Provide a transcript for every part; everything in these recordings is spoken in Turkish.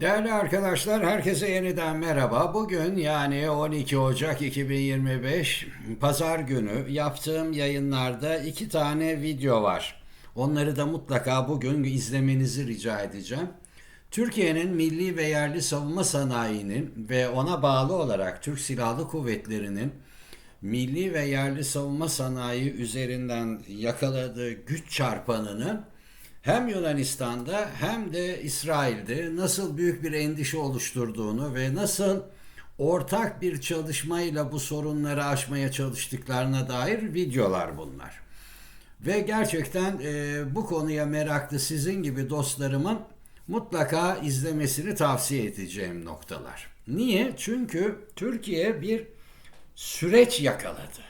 Değerli arkadaşlar, herkese yeniden merhaba. Bugün yani 12 Ocak 2025 Pazar günü yaptığım yayınlarda iki tane video var. Onları da mutlaka bugün izlemenizi rica edeceğim. Türkiye'nin milli ve yerli savunma sanayinin ve ona bağlı olarak Türk Silahlı Kuvvetleri'nin milli ve yerli savunma sanayi üzerinden yakaladığı güç çarpanının hem Yunanistan'da hem de İsrail'de nasıl büyük bir endişe oluşturduğunu ve nasıl ortak bir çalışmayla bu sorunları aşmaya çalıştıklarına dair videolar bunlar. Ve gerçekten e, bu konuya meraklı sizin gibi dostlarımın mutlaka izlemesini tavsiye edeceğim noktalar. Niye? Çünkü Türkiye bir süreç yakaladı.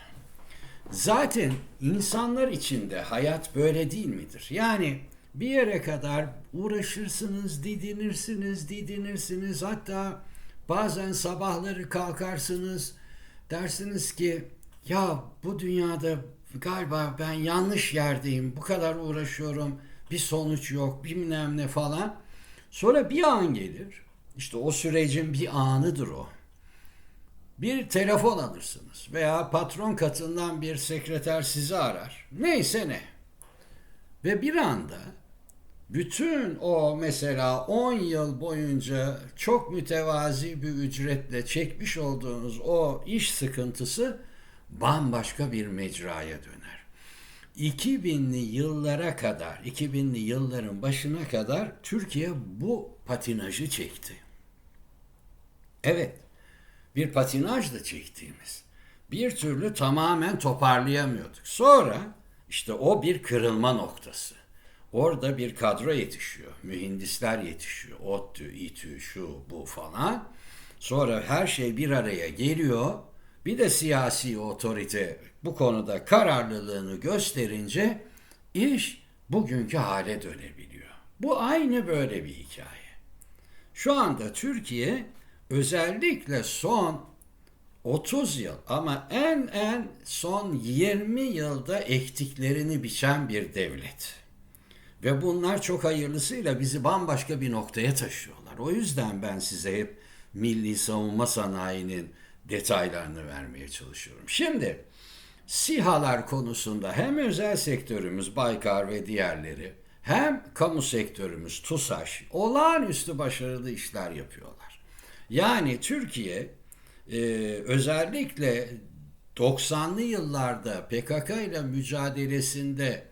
Zaten insanlar içinde hayat böyle değil midir? Yani bir yere kadar uğraşırsınız, didinirsiniz, didinirsiniz. Hatta bazen sabahları kalkarsınız, dersiniz ki ya bu dünyada galiba ben yanlış yerdeyim, bu kadar uğraşıyorum, bir sonuç yok, bilmem ne falan. Sonra bir an gelir, işte o sürecin bir anıdır o. Bir telefon alırsınız veya patron katından bir sekreter sizi arar. Neyse ne. Ve bir anda bütün o mesela 10 yıl boyunca çok mütevazi bir ücretle çekmiş olduğunuz o iş sıkıntısı bambaşka bir mecraya döner. 2000'li yıllara kadar, 2000'li yılların başına kadar Türkiye bu patinajı çekti. Evet, bir patinajla çektiğimiz. Bir türlü tamamen toparlayamıyorduk. Sonra işte o bir kırılma noktası. Orada bir kadro yetişiyor. Mühendisler yetişiyor. ODTÜ, İTÜ, şu, bu falan. Sonra her şey bir araya geliyor. Bir de siyasi otorite bu konuda kararlılığını gösterince iş bugünkü hale dönebiliyor. Bu aynı böyle bir hikaye. Şu anda Türkiye özellikle son 30 yıl ama en en son 20 yılda ektiklerini biçen bir devlet. Ve bunlar çok hayırlısıyla bizi bambaşka bir noktaya taşıyorlar. O yüzden ben size hep milli savunma sanayinin detaylarını vermeye çalışıyorum. Şimdi SİHA'lar konusunda hem özel sektörümüz Baykar ve diğerleri hem kamu sektörümüz TUSAŞ olağanüstü başarılı işler yapıyorlar. Yani Türkiye e, özellikle 90'lı yıllarda PKK ile mücadelesinde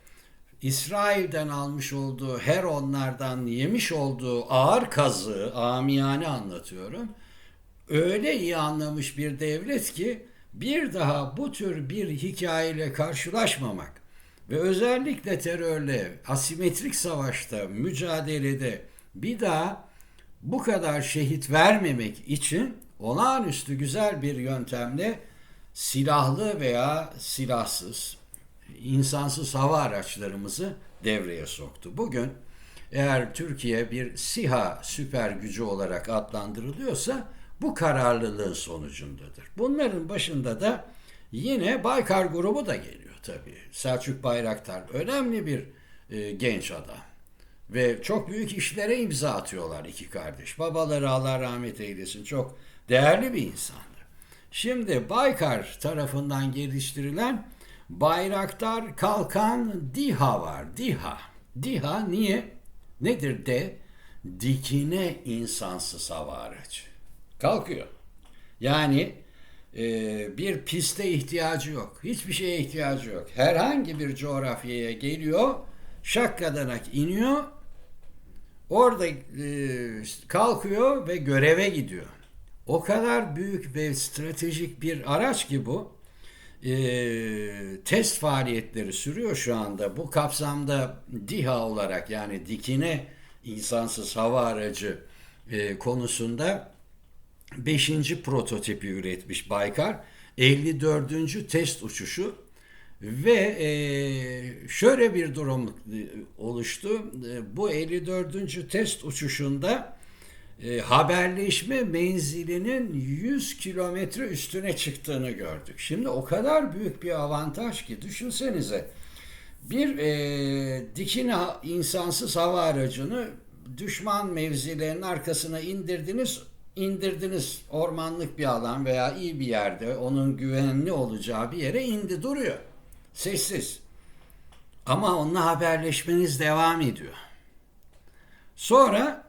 İsrail'den almış olduğu her onlardan yemiş olduğu ağır kazığı amiyane anlatıyorum. Öyle iyi anlamış bir devlet ki bir daha bu tür bir hikayeyle karşılaşmamak ve özellikle terörle asimetrik savaşta mücadelede bir daha bu kadar şehit vermemek için olağanüstü güzel bir yöntemle silahlı veya silahsız insansız hava araçlarımızı devreye soktu. Bugün eğer Türkiye bir SİHA süper gücü olarak adlandırılıyorsa bu kararlılığın sonucundadır. Bunların başında da yine Baykar grubu da geliyor tabii. Selçuk Bayraktar önemli bir e, genç adam. Ve çok büyük işlere imza atıyorlar iki kardeş. Babaları Allah rahmet eylesin çok değerli bir insandı. Şimdi Baykar tarafından geliştirilen Bayraktar Kalkan DİHA var. DİHA. DİHA niye? Nedir de? Dikine insansız hava aracı. Kalkıyor. Yani e, bir piste ihtiyacı yok. Hiçbir şeye ihtiyacı yok. Herhangi bir coğrafyaya geliyor. Şakkadanak iniyor. Orada e, kalkıyor ve göreve gidiyor. O kadar büyük ve stratejik bir araç ki bu e, test faaliyetleri sürüyor şu anda. Bu kapsamda DİHA olarak yani dikine insansız hava aracı e, konusunda 5. prototipi üretmiş Baykar. 54. test uçuşu ve e, şöyle bir durum oluştu. E, bu 54. test uçuşunda e, haberleşme menzilinin 100 kilometre üstüne çıktığını gördük. Şimdi o kadar büyük bir avantaj ki düşünsenize bir e, dikine insansız hava aracını düşman mevzilerinin arkasına indirdiniz, indirdiniz ormanlık bir alan veya iyi bir yerde onun güvenli olacağı bir yere indi duruyor. Sessiz. Ama onunla haberleşmeniz devam ediyor. Sonra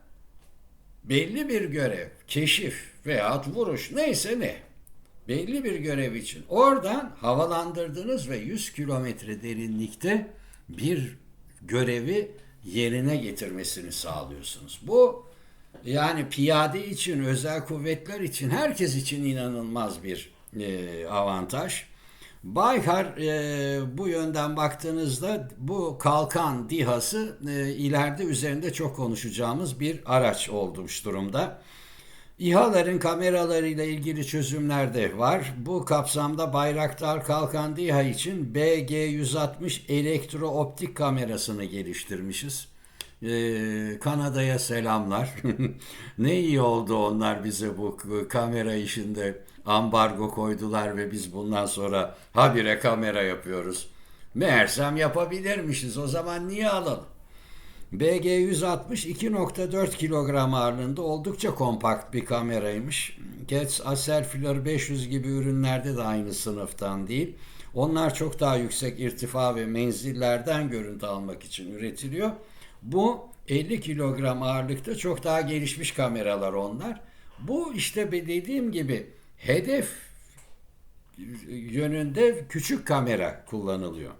belli bir görev, keşif veya vuruş neyse ne belli bir görev için oradan havalandırdınız ve 100 kilometre derinlikte bir görevi yerine getirmesini sağlıyorsunuz. Bu yani piyade için, özel kuvvetler için, herkes için inanılmaz bir e, avantaj. Baykar e, bu yönden baktığınızda bu kalkan DİHA'sı e, ileride üzerinde çok konuşacağımız bir araç olmuş durumda. İHA'ların kameralarıyla ilgili çözümler de var. Bu kapsamda Bayraktar Kalkan DİHA için BG-160 elektrooptik kamerasını geliştirmişiz. Ee, Kanada'ya selamlar. ne iyi oldu onlar bize bu kamera işinde ambargo koydular ve biz bundan sonra habire kamera yapıyoruz. Meğersem yapabilirmişiz. O zaman niye alalım? BG 160 2.4 kilogram ağırlığında oldukça kompakt bir kameraymış. Getz, Acerflor 500 gibi ürünlerde de aynı sınıftan değil. Onlar çok daha yüksek irtifa ve menzillerden görüntü almak için üretiliyor. Bu 50 kilogram ağırlıkta çok daha gelişmiş kameralar onlar. Bu işte dediğim gibi hedef yönünde küçük kamera kullanılıyor.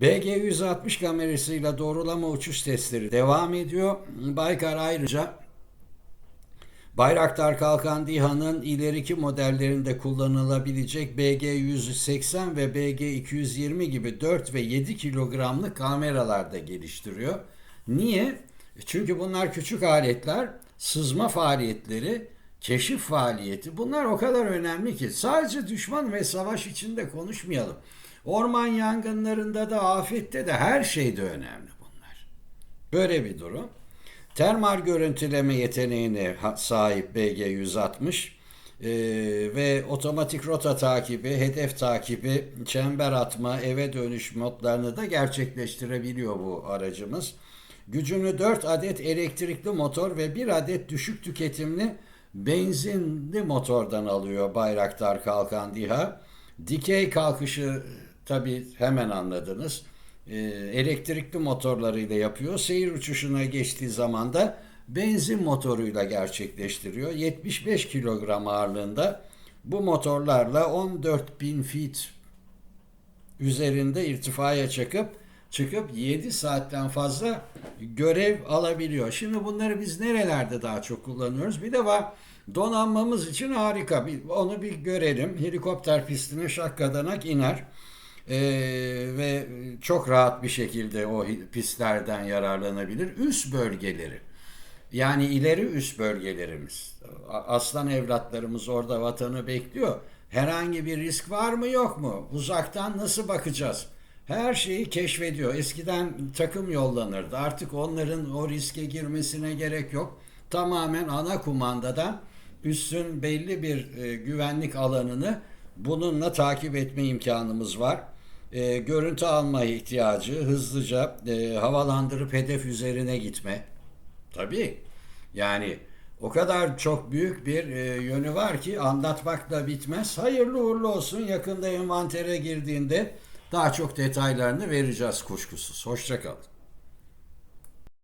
BG-160 kamerasıyla doğrulama uçuş testleri devam ediyor. Baykar ayrıca Bayraktar Kalkan DİHA'nın ileriki modellerinde kullanılabilecek BG-180 ve BG-220 gibi 4 ve 7 kilogramlık kameralar da geliştiriyor. Niye? Çünkü bunlar küçük aletler, sızma faaliyetleri, keşif faaliyeti bunlar o kadar önemli ki sadece düşman ve savaş içinde konuşmayalım. Orman yangınlarında da afette de her şeyde önemli bunlar. Böyle bir durum. Termal görüntüleme yeteneğine sahip BG-160 ee, ve otomatik rota takibi, hedef takibi, çember atma, eve dönüş modlarını da gerçekleştirebiliyor bu aracımız. Gücünü 4 adet elektrikli motor ve 1 adet düşük tüketimli benzinli motordan alıyor Bayraktar Kalkan DİHA. Dikey kalkışı tabi hemen anladınız. Ee, elektrikli motorlarıyla yapıyor. Seyir uçuşuna geçtiği zaman da benzin motoruyla gerçekleştiriyor. 75 kilogram ağırlığında bu motorlarla 14.000 feet üzerinde irtifaya çıkıp çıkıp 7 saatten fazla görev alabiliyor. Şimdi bunları biz nerelerde daha çok kullanıyoruz? Bir de var donanmamız için harika. Bir, onu bir görelim. Helikopter pistine şakkadanak iner. Ee, ve çok rahat bir şekilde o pistlerden yararlanabilir. Üst bölgeleri yani ileri üst bölgelerimiz. Aslan evlatlarımız orada vatanı bekliyor. Herhangi bir risk var mı yok mu? Uzaktan nasıl bakacağız? Her şeyi keşfediyor. Eskiden takım yollanırdı. Artık onların o riske girmesine gerek yok. Tamamen ana kumandadan üssün belli bir e, güvenlik alanını bununla takip etme imkanımız var. E, görüntü alma ihtiyacı, hızlıca e, havalandırıp hedef üzerine gitme. Tabii. Yani o kadar çok büyük bir e, yönü var ki anlatmakla bitmez. Hayırlı uğurlu olsun. Yakında envantere girdiğinde daha çok detaylarını vereceğiz kuşkusuz. Hoşçakalın.